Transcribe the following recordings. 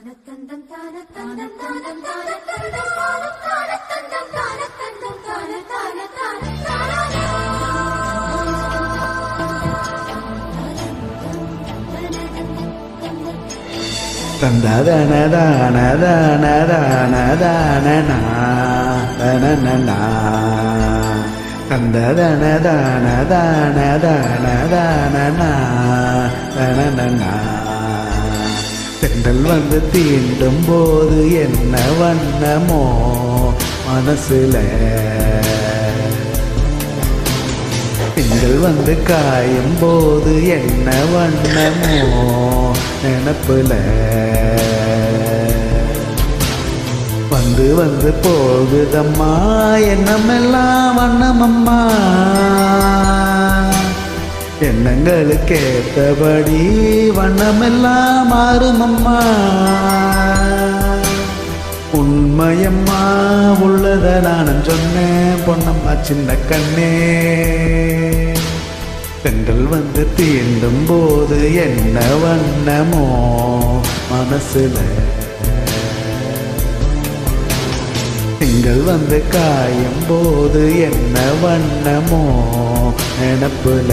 தானத்தந்தம் தனனா தனனா தென்றல் வந்து தீண்டும் போது என்ன வண்ணமோ மனசுல? திங்கள் வந்து காயும் போது என்ன வண்ணமோ நினப்புல? வந்து வந்து போகுதம்மா என்னமெல்லாம் வண்ணமம்மா. எண்ணங்களுக்கு ஏத்தபடி வண்ணமெல்லாம் மாறுமம்மா. உண்மையம்மா உள்ளத நானும் சொன்னேன் பொன்னம்மா சின்ன கண்ணே. பெண்கள் வந்து தீண்டும் போது என்ன வண்ணமோ மனசுல. திங்கள் வந்து காயும் போது என்ன வண்ணமோ நினப்புல.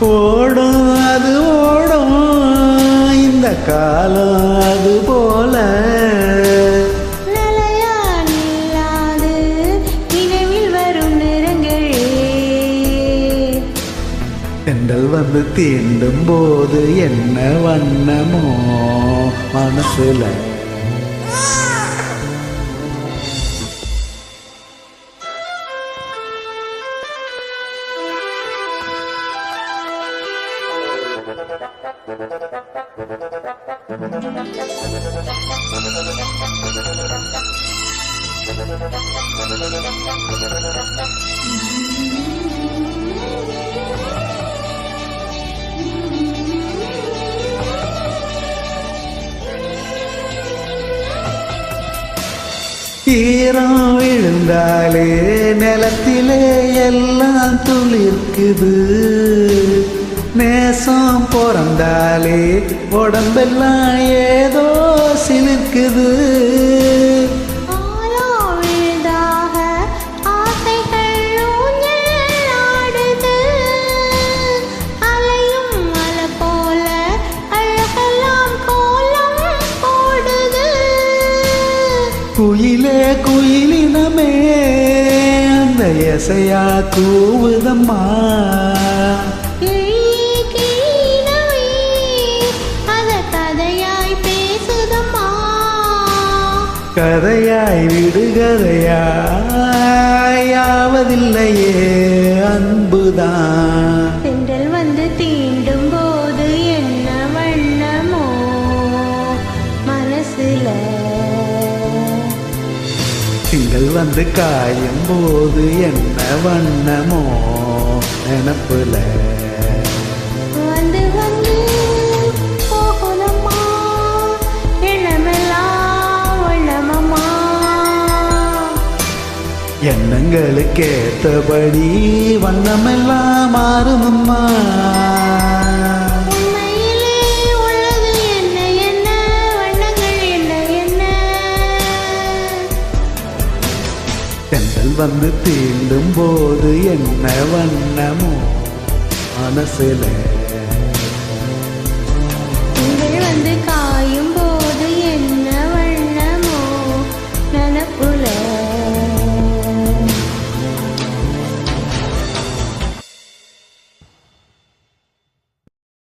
ஓடும் அது ஓடும். இந்த காலம் அது போல. தென்றல் வந்து தீண்டும் போது என்ன வண்ணமோ மனசுல. ஈரம் விழுந்தாலே நிலத்திலே எல்லாம் துளிர்க்குது. நேசம் பிறந்தாலே உடம்பெல்லாம் ஏதோ போடுது. குயிலே குயிலினமே அந்த எசையா கூவுதம்மா ஆவதில்லையே அன்புதான். தென்றல் வந்து தீண்டும் போது என்ன வண்ணமோ மனசுல. திங்கள் வந்து காயும் போது என்ன வண்ணமோ நினப்புல. எண்ணங்களுக்கு ஏத்தபடி வண்ணமெல்லாம் மாறும் அம்மா. தென்றல் வந்து தீண்டும் போது என்ன வண்ணமோ மனசுல. வந்து கா